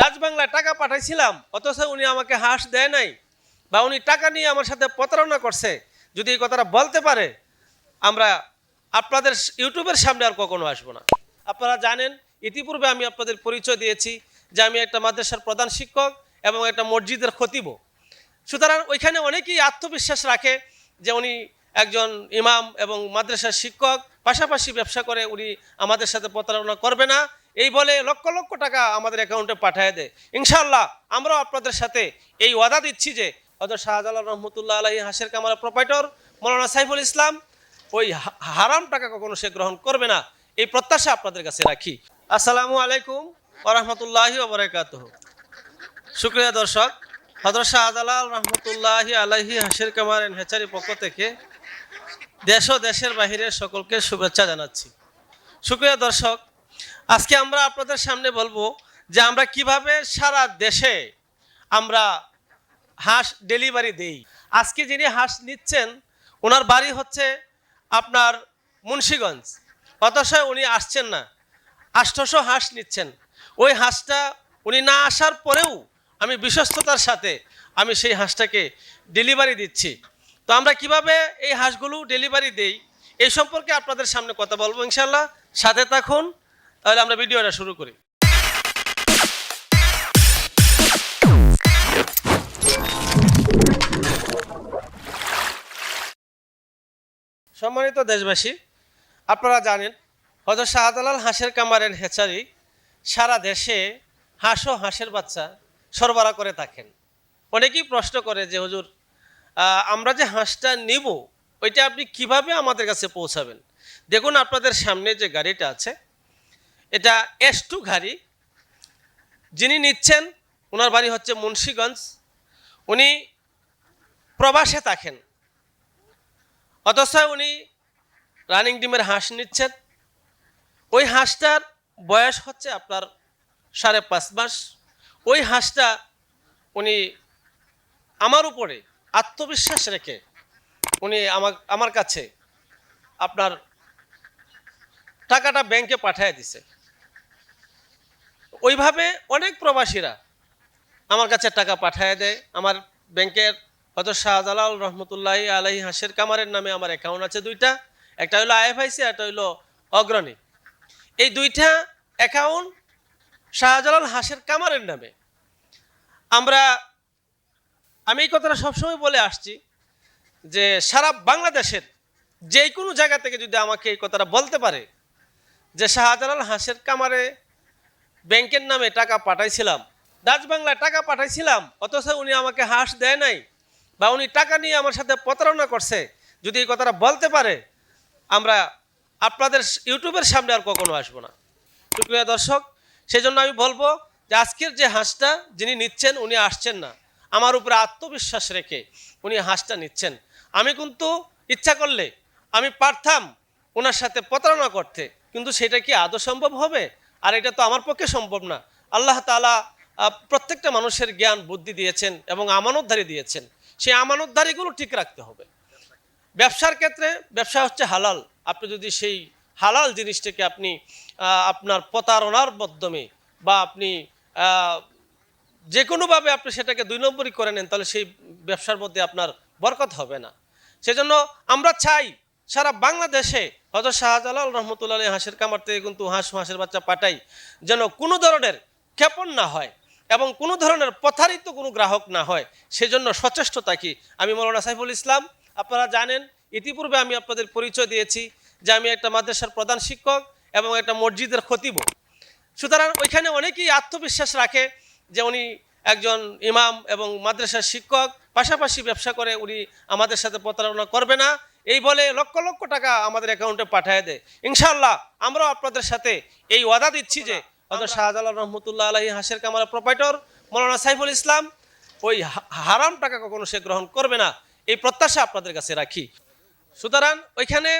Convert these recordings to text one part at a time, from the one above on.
বাংলায় টাকা পাঠাইছিলাম, অথচ উনি আমাকে হাঁস দেয় নাই বা উনি টাকা নিয়ে আমার সাথে প্রতারণা করছে। যদি এই কথাটা বলতে পারে, আমরা আপনাদের ইউটিউবের সামনে আর কখনো আসব না। আপনারা জানেন, ইতিপূর্বে আমি আপনাদের পরিচয় দিয়েছি যে আমি একটা মাদ্রাসার প্রধান শিক্ষক এবং একটা মসজিদের খতিব। সুতরাং ওইখানে অনেকেই আত্মবিশ্বাস রাখে যে উনি একজন ইমাম এবং মাদ্রাসার শিক্ষক, পাশাপাশি ব্যবসা করে উনি আমাদের সাথে প্রতারণা করবে না। এই বলে লক্ষ লক্ষ টাকা আমাদের অ্যাকাউন্টে পাঠিয়ে দেয়। ইনশাল্লাহ আমরাও আপনাদের সাথে এই ওয়াদা দিচ্ছি যে হজরত শাহজালাল রহমতুল্লাহ আলহী হাসের কামারা প্রোপাইটর মৌলানা সাইফুল ইসলাম, ওই হারাম টাকা কখনো সে গ্রহণ করবে না। এই প্রত্যাশা আপনাদের কাছে রাখি। আসসালামু আলাইকুম ওরহমতুল্লাহি ওবরাকাত সুক্রিয়া দর্শক হজরত শাহজালাল রহমতুল্লাহি আলাহি হাসির কামার হেচারি পক্ষ থেকে দেশ ও দেশের বাহিরের সকলকে শুভেচ্ছা জানাচ্ছি। সুক্রিয়া দর্শক আজকে আমরা আপনাদের সামনে বলব যে আমরা কীভাবে সারা দেশে আমরা হাঁস ডেলিভারি দেই। আজকে যিনি হাঁস নিচ্ছেন, ওনার বাড়ি হচ্ছে আপনার মুন্সীগঞ্জ। অথচ উনি আসছেন না। আষ্টশো হাঁস নিচ্ছেন। ওই হাঁসটা উনি না আসার পরেও আমি বিশ্বস্ততার সাথে আমি সেই হাঁসটাকে ডেলিভারি দিচ্ছি। তো আমরা কীভাবে এই হাঁসগুলো ডেলিভারি দেই, এই সম্পর্কে আপনাদের সামনে কথা বলব ইনশাল্লাহ সাথে থাকুন তাহলে আমরা ভিডিওটা শুরু করি। সম্মানিত দেশবাসী, আপনারা জানেন হজরত শাহজালাল হাঁসের কামারের হেচারি সারা দেশে হাঁস ও হাঁসের বাচ্চা সরবরাহ করে থাকেন। অনেকেই প্রশ্ন করে যে, হুজুর আমরা যে হাঁসটা নিব, ওইটা আপনি কীভাবে আমাদের কাছে পৌঁছাবেন? দেখুন, আপনাদের সামনে যে গাড়িটা আছে এটা এস টু গাড়ি যিনি নিচ্ছেন, ওনার বাড়ি হচ্ছে মুন্সীগঞ্জ। উনি প্রবাসে থাকেন। অথচ উনি রানিং ডিমের হাঁস নিচ্ছেন। ওই হাঁসটার বয়স হচ্ছে আপনার সাড়ে পাঁচ মাস। ওই হাঁসটা উনি আমার উপরে আত্মবিশ্বাস রেখে উনি আমার আমার কাছে আপনার টাকাটা ব্যাংকে পাঠিয়ে দিছে। ওইভাবে অনেক প্রবাসীরা আমার কাছে টাকা পাঠিয়ে দেয়। আমার ব্যাংকের হয়তো শাহজালাল রহমতুল্লাহ আলহী হাসের কামারের নামে আমার অ্যাকাউন্ট আছে দুইটা। একটা হলো আইএফআইসি একটা হলো অগ্রণী। এই দুইটা অ্যাকাউন্ট শাহজালাল হাসের কামারের নামে। আমরা, আমি এই কথাটা সবসময় বলে আসছি যে সারা বাংলাদেশের যে কোনো জায়গা থেকে যদি আমাকে এই কথাটা বলতে পারে যে শাহজালাল হাসের কামারে ব্যাংকের নামে টাকা পাঠাইছিলাম। ডাচ বাংলায় টাকা পাঠাইছিলাম, অথচ উনি আমাকে হাঁস দেয় নাই বা উনি টাকা নিয়ে আমার সাথে প্রতারণা করছে। যদি এই কথাটা বলতে পারে, আমরা আপনাদের ইউটিউবের সামনে আর কখনো আসব না। সুপ্রিয় দর্শক সেই জন্য আমি বলব যে আজকের যে হাঁসটা যিনি নিচ্ছেন, উনি আসছেন না। আমার উপরে আত্মবিশ্বাস রেখে উনি হাঁসটা নিচ্ছেন। আমি কিন্তু ইচ্ছা করলে আমি পারতাম ওনার সাথে প্রতারণা করতে, কিন্তু সেটা কি আদৌ সম্ভব হবে? আর এটা তো আমার পক্ষে সম্ভব না। আল্লাহ তালা প্রত্যেকটা মানুষের জ্ঞান, বুদ্ধি দিয়েছেন এবং আমানতধারী দিয়েছেন। সেই আমানতধারীগুলো ঠিক রাখতে হবে। ব্যবসার ক্ষেত্রে ব্যবসা হচ্ছে হালাল। আপনি যদি সেই হালাল জিনিসটাকে আপনি আপনার প্রতারণার মাধ্যমে বা আপনি যে কোনোভাবে আপনি সেটাকে দুই নম্বরই করে নেন, তাহলে সেই ব্যবসার মধ্যে আপনার বরকত হবে না। সেজন্য আমরা চাই সারা বাংলাদেশে হয়তো শাহজালাল রহমতুল্লাহ হাঁসের কামার থেকে কিন্তু হাঁস হাঁসের বাচ্চা পাঠাই যেন কোনো ধরনের ক্ষেপণ না হয় এবং কোনো ধরনের প্রতারিত কোনো গ্রাহক না হয়। সেজন্য সচেষ্ট থাকি আমি মৌলানা সাইফুল ইসলাম, আপনারা জানেন, ইতিপূর্বে আমি আপনাদের পরিচয় দিয়েছি যে আমি একটা মাদ্রাসার প্রধান শিক্ষক এবং একটা মসজিদের খতিব। সুতরাং ওইখানে অনেকেই আত্মবিশ্বাস রাখে যে উনি একজন ইমাম এবং মাদ্রাসার শিক্ষক, পাশাপাশি ব্যবসা করে উনি আমাদের সাথে প্রতারণা করবে না। এই বলে লক্ষ লক্ষ টাকা আমাদের অ্যাকাউন্টে পাঠিয়ে দেয়। ইনশাআল্লাহ, আমরাও আপনাদের সাথে এই ওয়াদা দিচ্ছি যে হয়তো শাহজালাল রহমতুল্লাহ আলহী হাসের কামারা প্রোপাইটর মৌলানা সাইফুল ইসলাম, ওই হারাম টাকা কখনো সে গ্রহণ করবে না। এই প্রত্যাশা আপনাদের কাছে রাখি। সুতরাং ওইখানে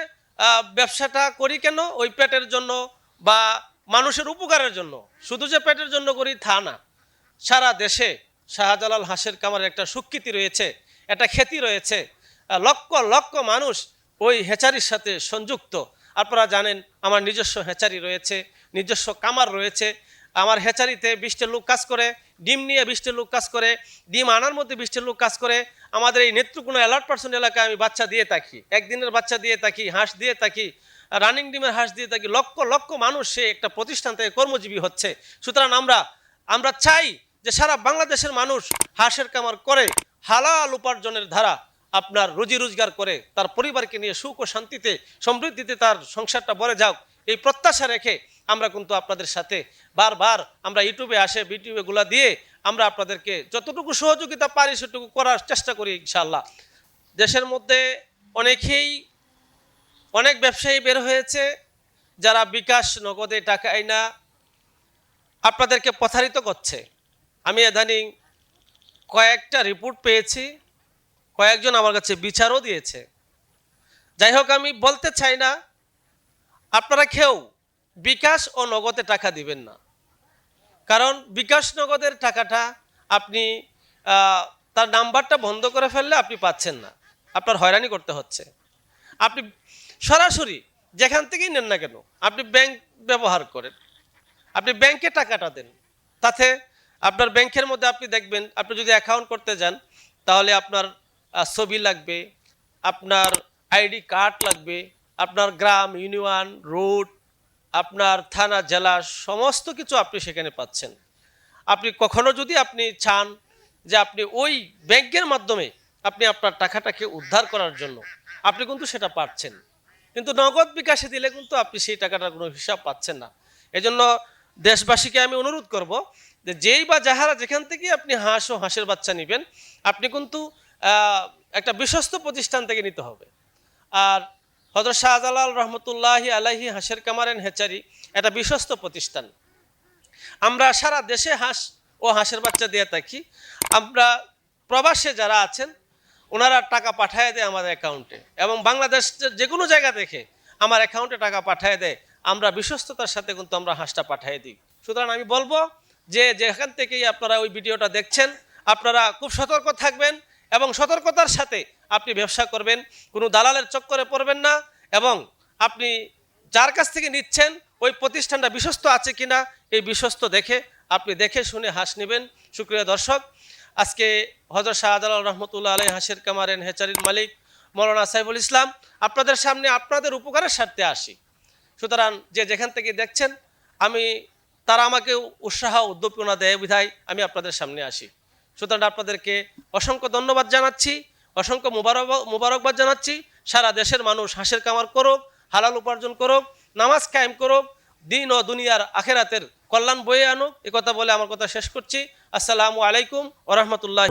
ব্যবসাটা করি কেন? ওই পেটের জন্য বা মানুষের উপকারের জন্য। শুধু যে পেটের জন্য করি তা না। সারা দেশে শাহজালাল হাঁসের কামারের একটা সুকৃতি রয়েছে, একটা খ্যাতি রয়েছে। লক্ষ লক্ষ মানুষ ওই হেচারির সাথে সংযুক্ত। আপনারা জানেন, আমার নিজস্ব হেচারি রয়েছে, নিজস্ব কামার রয়েছে। আমার হেচারিতে বিশটা লোক কাজ করে, ডিম নিয়ে বিশটা লোক কাজ করে, ডিম আনার মধ্যে বিশটা লোক কাজ করে। আমাদের এই নেত্রকোনা অ্যালার্ট পার্সন এলাকায় আমি বাচ্চা দিয়ে থাকি, একদিনের বাচ্চা দিয়ে থাকি, হাঁস দিয়ে থাকি রানিং ডিমের হাঁস দিয়ে থাকি। লক্ষ লক্ষ মানুষ সে একটা প্রতিষ্ঠান থেকে কর্মজীবী হচ্ছে। সুতরাং আমরা আমরা চাই যে সারা বাংলাদেশের মানুষ হাঁসের কামার করে, হালাল উপার্জনের ধারা আপনার রুজি রোজগার করে, তার পরিবারকে নিয়ে সুখ ও শান্তিতে, সমৃদ্ধিতে তার সংসারটা ভরে যাক, এই প্রত্যাশা রেখে আমরা কিন্তু আপনাদের সাথে বারবার আমরা ইউটিউবে আসে ভিডিওগুলো দিয়ে আমরা আপনাদেরকে যতটুকু সহযোগিতা পারি সেটুকু করার চেষ্টা করি ইনশাআল্লাহ। দেশের মধ্যে অনেকেই অনেক ব্যবসায়ী বের হয়েছে যারা বিকাশ নগদে টাকা না আপনাদেরকে প্রতারিত করছে। আমি ইদানিং কয়েকটা রিপোর্ট পেয়েছি। কয়েকজন আমার কাছে বিচারও দিয়েছে। যাই হোক, আমি বলতে চাই না, আপনারা কেউ বিকাশ ও নগদে টাকা দিবেন না। কারণ বিকাশ নগদের টাকাটা আপনি তার নাম্বারটা বন্ধ করে ফেললে আপনি পাচ্ছেন না। আপনার হয়রানি করতে হচ্ছে। আপনি সরাসরি যেখান থেকেই নেন না কেন, আপনি ব্যাংক ব্যবহার করেন। আপনি ব্যাংকে টাকাটা দেন। তাতে আপনার ব্যাংকের মধ্যে আপনি দেখবেন, আপনি যদি অ্যাকাউন্ট করতে যান, তাহলে আপনার ছবি লাগবে, আপনার আইডি কার্ড লাগবে, আপনার গ্রাম, ইউনিয়ন, রোড, আপনার থানা, জেলা, সমস্ত কিছু আপনি সেখানে পাচ্ছেন। আপনি কখনো যদি আপনি চান যে আপনি ওই ব্যাংকের মাধ্যমে আপনি আপনার টাকাটাকে উদ্ধার করার জন্য, আপনি কিন্তু সেটা পাচ্ছেন। কিন্তু নগদ বিকাশে দিলে কিন্তু আপনি সেই টাকাটার কোনো হিসাব পাচ্ছেন না। এজন্য দেশবাসীকে আমি অনুরোধ করব যে যেই বা যাহারা যেখান থেকে আপনি হাঁস ও হাঁসের বাচ্চা নেবেন, আপনি কিন্তু একটা বিশ্বস্ত প্রতিষ্ঠান থেকে নিতে হবে। আর হজরত শাহজালাল রহমতুল্লাহি আলাহি হাঁসের কামারেন হেচারি এটা বিশ্বস্ত প্রতিষ্ঠান। আমরা সারা দেশে হাঁস ও হাঁসের বাচ্চা দিয়ে থাকি। আমরা প্রবাসে যারা আছেন, ওনারা টাকা পাঠায় দেয় আমাদের অ্যাকাউন্টে এবং বাংলাদেশ যে কোনো জায়গা থেকে আমার অ্যাকাউন্টে টাকা পাঠায় দেয়। আমরা বিশ্বস্ততার সাথে কিন্তু আমরা হাঁসটা পাঠিয়ে দিই। সুতরাং আমি বলব যে যেখান থেকেই আপনারা ওই ভিডিওটা দেখছেন, আপনারা খুব সতর্ক থাকবেন এবং সতর্কতার সাথে আপনি ব্যবসা করবেন, কোনো দালালের চক্করে পড়বেন না এবং আপনি যার কাছ থেকে নিচ্ছেন, ওই প্রতিষ্ঠানটা বিশ্বস্ত আছে কিনা, এই বিশ্বস্ত দেখে, আপনি দেখে শুনে হাঁস নেবেন। সুক্রিয় দর্শক, আজকে হজরত শাহজালাল রহমতুল্লাহ আলাই হাঁসের কামারেন হেচারির মালিক মৌলানা সাইফুল ইসলাম আপনাদের সামনে আপনাদের উপকারের স্বার্থে আসি। সুতরাং যে যেখান থেকে দেখছেন, আমি, তারা আমাকে উৎসাহ, উদ্দীপনা দেয়, বিধায় আমি আপনাদের সামনে আসি। সুতরাং আপনাদেরকে অসংখ্য ধন্যবাদ জানাচ্ছি, অসংখ্য মুবারক, মুবারকবাদ জানাচ্ছি। সারা দেশের মানুষ হাঁসের কামার করুক, হালাল উপার্জন করুক, নামাজ কায়েম করুক, দিন ও দুনিয়ার আখেরাতের কল্যাণ বয়ে আনুক। এ কথা বলে আমার কথা শেষ করছি। আসসালামু আলাইকুম ওরহমতুল্লাহ